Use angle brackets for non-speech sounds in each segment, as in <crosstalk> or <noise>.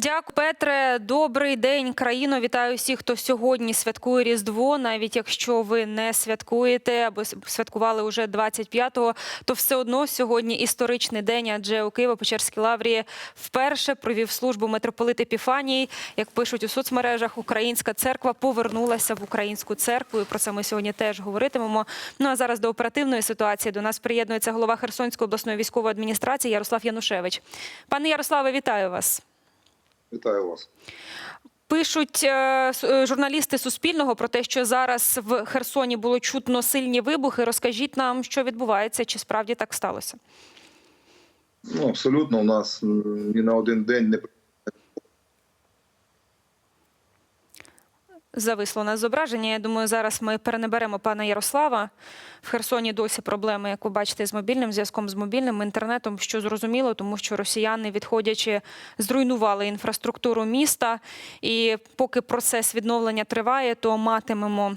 Дякую, Петре. Добрий день, країно. Вітаю всіх, хто сьогодні святкує Різдво. Навіть якщо ви не святкуєте або святкували уже 25-го, то все одно сьогодні історичний день, адже у Києво-Печерській лаврі вперше провів службу митрополит Епіфаній. Як пишуть у соцмережах, українська церква повернулася в українську церкву. І про це ми сьогодні теж говоритимемо. Ну а зараз до оперативної ситуації до нас приєднується голова Херсонської обласної військової адміністрації Ярослав Янушевич. Пане Ярославе, вітаю вас. Вітаю вас. Пишуть е, е, журналісти Суспільного про те, що зараз в Херсоні було чутно сильні вибухи. Розкажіть нам, що відбувається, чи справді так сталося? Ну абсолютно, у нас ні на один день не Зависло на зображення. Я думаю, зараз ми перенеберемо пана Ярослава. В Херсоні досі проблеми, як ви бачите, з мобільним зв'язком з мобільним інтернетом, що зрозуміло, тому що росіяни, відходячи, зруйнували інфраструктуру міста. І поки процес відновлення триває, то матимемо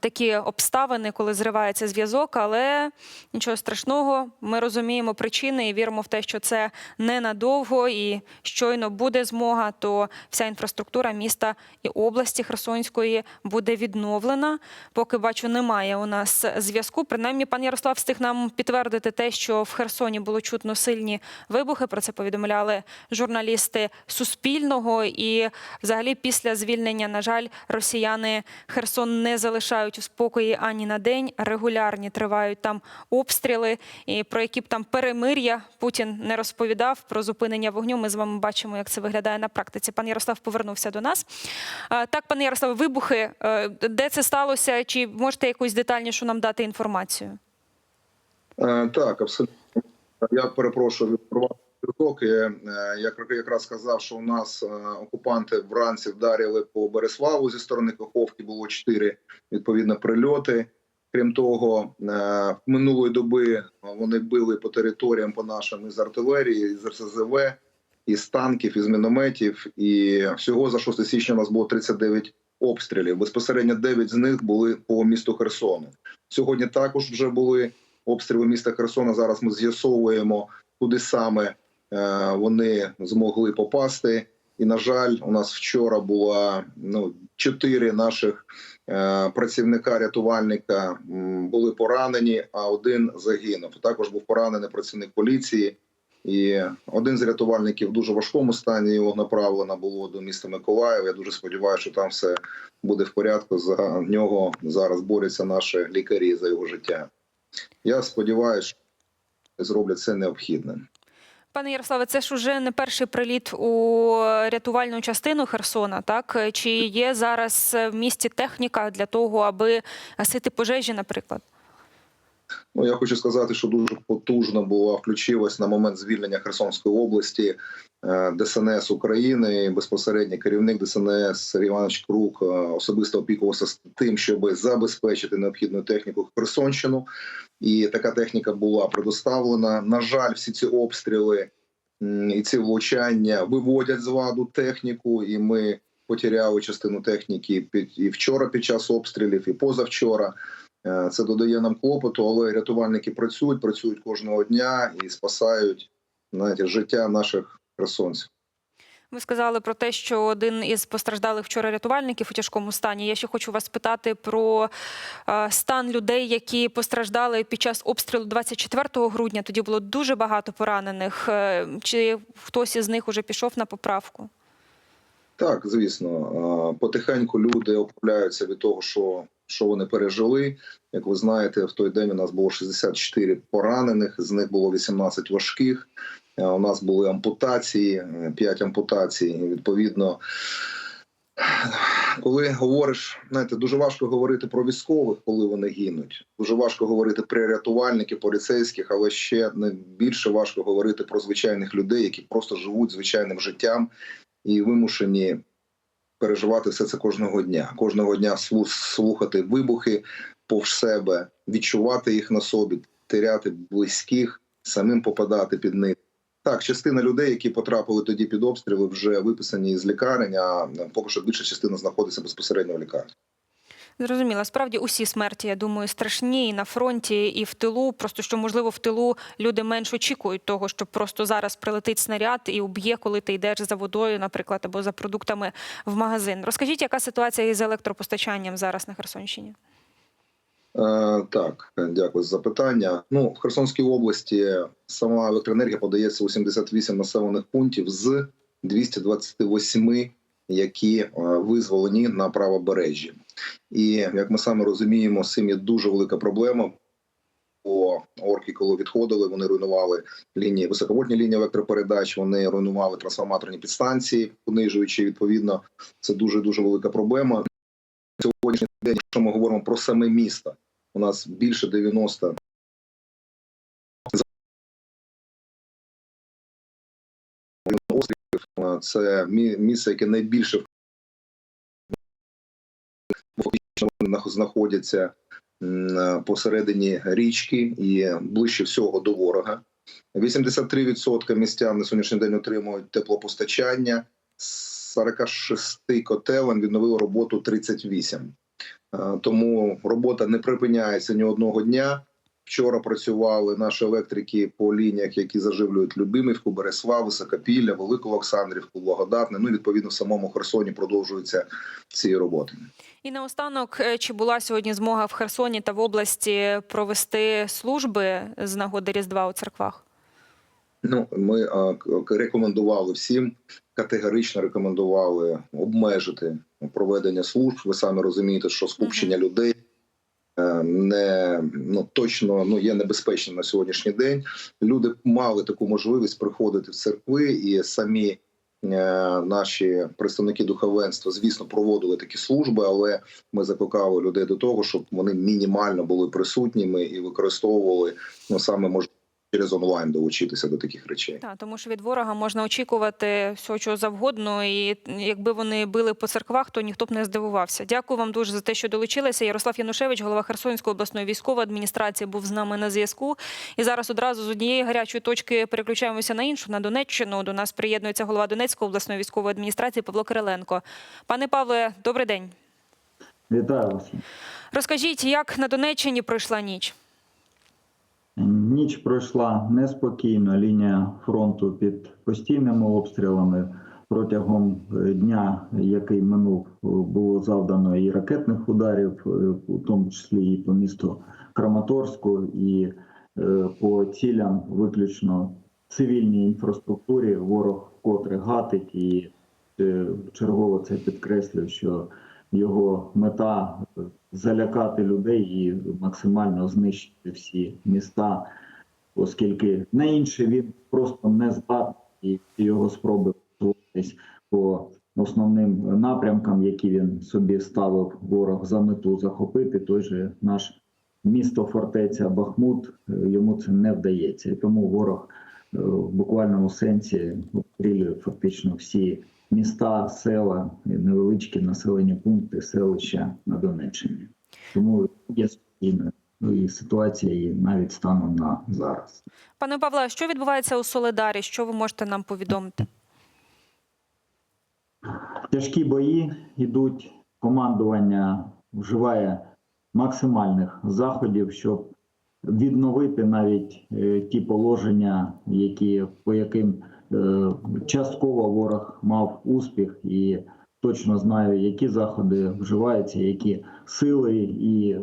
такі обставини, коли зривається зв'язок, але нічого страшного. Ми розуміємо причини і віримо в те, що це ненадовго і щойно буде змога, то вся інфраструктура міста і області Херсонської буде відновлена. Поки бачу, немає у нас зв'язку. Принаймні, пан Ярослав встиг нам підтвердити те, що в Херсоні було чутно сильні вибухи. Про це повідомляли журналісти Суспільного. І, взагалі, після звільнення, на жаль, росіяни Херсон не залишають у спокої ані на день. Регулярні тривають там обстріли, і про які б там перемир'я Путін не розповідав про зупинення вогню. Ми з вами бачимо, як це виглядає на практиці. Пан Ярослав повернувся до нас. Так, пане Ярославе, вибухи. е, Де це сталося? Чи можете якусь детальнішу нам дати інформацію? Е, так, абсолютно. Я перепрошую від зв'язок. Я як якраз сказав, що у нас е, окупанти вранці вдарили по Береславу зі сторони Каховки. Було чотири відповідно прильоти. Крім того, е, минулої доби вони били по територіям по нашим із артилерії, з РСЗВ, із танків, із мінометів. І всього за 6 січня у нас було 39 обстрілів. Безпосередньо 9 з них були по місту Херсону. Сьогодні також вже були обстріли міста Херсона. Зараз ми з'ясовуємо, куди саме е, вони змогли попасти. І на жаль, у нас вчора була ну чотири наших е, працівника рятувальника були поранені, а один загинув. Також був поранений працівник поліції. І один з рятувальників в дуже важкому стані його направлено було до міста Миколаїв. Я дуже сподіваюся, що там все буде в порядку. За нього зараз борються наші лікарі за його життя. Я сподіваюся, що зроблять це необхідне. Пане Ярославе, це ж уже не перший приліт у рятувальну частину Херсона. Так чи є зараз в місті техніка для того, аби гасити пожежі, наприклад? Ну я хочу сказати, що дуже потужно була включилась на момент звільнення Херсонської області е, ДСНС України. І Безпосередньо керівник ДСНС Сергій Іванович Крук е, особисто опікувався тим, щоб забезпечити необхідну техніку Херсонщину. І така техніка була предоставлена. На жаль, всі ці обстріли і ці влучання виводять з ладу техніку, і ми потеряли частину техніки під і вчора під час обстрілів, і позавчора. Е, Це додає нам клопоту, але рятувальники працюють, працюють кожного дня і спасають знаєте, життя наших херсонців. Ви сказали про те, що один із постраждалих вчора рятувальників у тяжкому стані. Я ще хочу вас питати про е, стан людей, які постраждали під час обстрілу 24 грудня. Тоді було дуже багато поранених. Е, Чи хтось із них уже пішов на поправку? Так, звісно, потихеньку люди оправляються від того, що, що вони пережили. Як ви знаєте, в той день у нас було 64 поранених, з них було 18 важких. Е, У нас були ампутації, 5 ампутацій. Відповідно, коли говориш, знаєте, дуже важко говорити про військових, коли вони гинуть. Дуже важко говорити про рятувальників, поліцейських, але ще не більше важко говорити про звичайних людей, які просто живуть звичайним життям і вимушені переживати все це кожного дня. Кожного дня слухати вибухи повз себе, відчувати їх на собі, теряти близьких, самим попадати під них. Так, частина людей, які потрапили тоді під обстріли, вже виписані з лікарень, а поки що більша частина знаходиться безпосередньо в лікарні. Зрозуміло. Справді усі смерті, я думаю, страшні і на фронті, і в тилу. Просто що можливо в тилу люди менш очікують того, що просто зараз прилетить снаряд і уб'є, коли ти йдеш за водою, наприклад, або за продуктами в магазин. Розкажіть, яка ситуація із електропостачанням зараз на Херсонщині? Е, Так, дякую за запитання. Ну, в Херсонській області сама електроенергія подається у 78 населених пунктів з 228, які е, визволені на правобережжі. І як ми саме розуміємо, з цим є дуже велика проблема. Бо орки, коли відходили, вони руйнували лінії високовольтні лінії електропередач, вони руйнували трансформаторні підстанції, понижуючи відповідно. Це дуже дуже велика проблема. Сьогоднішній день, якщо ми говоримо про саме місто, у нас більше 90 Це мі- місце, яке найбільше вони нах- знаходяться посередині річки і ближче всього до ворога. 83% містян на сьогоднішній день отримують теплопостачання. З 46 котелень відновили роботу 38. Е, Тому робота не припиняється ні одного дня. Вчора працювали наші електрики по лініях, які заживлюють Любимівку, Береслав, Високопілля, Велику Олександрівку, Благодатне. Ну і відповідно в самому Херсоні продовжуються ці роботи. І наостанок, е, чи була сьогодні змога в Херсоні та в області провести служби з нагоди Різдва у церквах? Ну ми а, рекомендували всім, категорично рекомендували обмежити проведення служб. Ви самі розумієте, що скупчення людей е, не ну точно ну є небезпечним на сьогоднішній день. Люди мали таку можливість приходити в церкви, і самі е, наші представники духовенства, звісно, проводили такі служби, але ми закликали людей до того, щоб вони мінімально були присутніми і використовували ну саме можливо через онлайн долучитися до таких речей. Так, тому що від ворога можна очікувати всього чого завгодно, і якби вони били по церквах, то ніхто б не здивувався. Дякую вам дуже за те, що долучилися. Ярослав Янушевич, голова Херсонської обласної військової адміністрації, був з нами на зв'язку. І зараз одразу з однієї гарячої точки переключаємося на іншу на Донеччину. До нас приєднується голова Донецької обласної військової адміністрації Павло Кириленко. Пане Павле, добрий день. Вітаю вас. Розкажіть, як на Донеччині пройшла ніч? Ніч пройшла неспокійно. Лінія фронту під постійними обстрілами. Протягом е, дня, який минув, е, було завдано і ракетних ударів, е, у тому числі і по місту Краматорську, і по цілям виключно цивільній інфраструктурі. Ворог вкотре гатить і чергово це підкреслює, що його мета залякати людей і максимально знищити всі міста, оскільки на інше він просто не здатний і його спроби по основним напрямкам, які він собі ставив ворог за мету захопити. Той же наш місто фортеця Бахмут е, йому це не вдається, і тому ворог е, в буквальному сенсі обстрілює фактично всі міста, села, невеличкі населені пункти, селища на Донеччині. Тому є спокійною ну, і ситуація і навіть станом на зараз. Пане Павле, що відбувається у Соледарі? Що ви можете нам повідомити? Тяжкі бої йдуть. Командування вживає максимальних заходів, щоб відновити навіть е, ті положення, які по яким частково ворог мав успіх, і точно знаю, які заходи вживаються, які сили і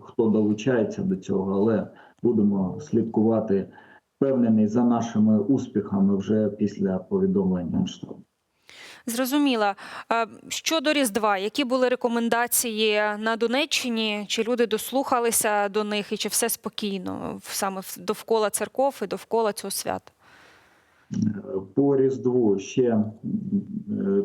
хто долучається до цього, але будемо слідкувати впевнений за нашими успіхами вже після повідомлення Генштабу. Зрозуміла. Е, Щодо Різдва, які були рекомендації на Донеччині? Чи люди дослухалися до них, і чи все спокійно саме довкола церков і довкола цього свята? По Різдву ще е,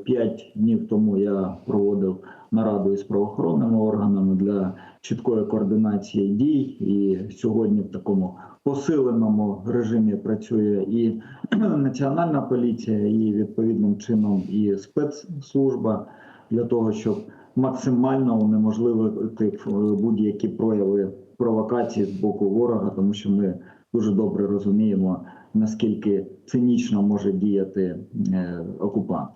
п'ять днів тому я проводив нараду із правоохоронними органами для чіткої координації дій. І сьогодні в такому посиленому режимі працює і <clears throat> Національна поліція, і відповідним чином і спецслужба для того, щоб максимально унеможливити е, будь-які прояви провокації з боку ворога, тому що ми дуже добре розуміємо наскільки цинічно може діяти е, окупант.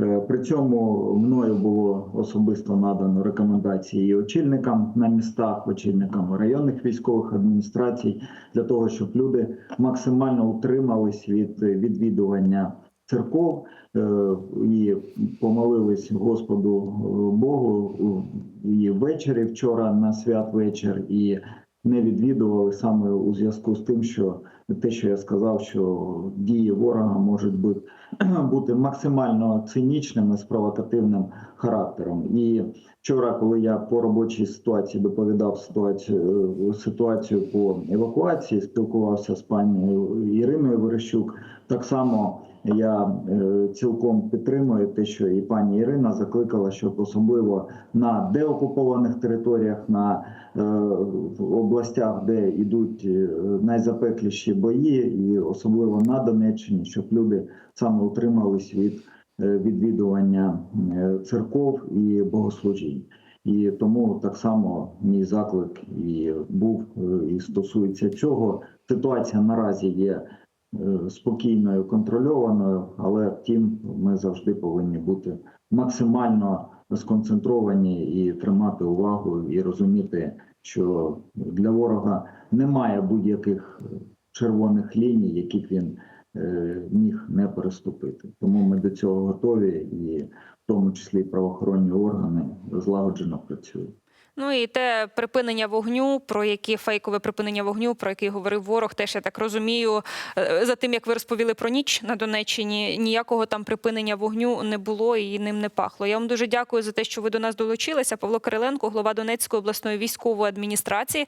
Е, При цьому мною було особисто надано рекомендації і очільникам на містах, очільникам районних військових адміністрацій для того, щоб люди максимально утримались від відвідування церков е, і помолились Господу Богу і ввечері вчора на святвечір, і не відвідували саме у зв'язку з тим, що те, що я сказав, що дії ворога можуть бути, <clears throat> бути максимально цинічними з провокативним характером. І вчора, коли я по робочій ситуації доповідав ситуацію е, ситуацію по евакуації, спілкувався з пані Іриною Верещук, так само я е, цілком підтримую те, що і пані Ірина закликала, щоб особливо на деокупованих територіях, на е, областях, де йдуть е, найзапекліші бої, і особливо на Донеччині, щоб люди саме утримались від відвідування церков і богослужінь. І тому так само мій заклик і був і стосується цього. Ситуація наразі є спокійною, контрольованою, але втім, ми завжди повинні бути максимально сконцентровані і тримати увагу, і розуміти, що для ворога немає будь-яких червоних ліній, яких він е, міг не переступити. Тому ми до цього готові, і в тому числі правоохоронні органи злагоджено працюють. Ну і те припинення вогню, про яке фейкове припинення вогню, про яке говорив ворог, теж я так розумію. е, За тим, як ви розповіли про ніч на Донеччині, ніякого там припинення вогню не було і ним не пахло. Я вам дуже дякую за те, що ви до нас долучилися. Павло Кириленко, голова Донецької обласної військової адміністрації.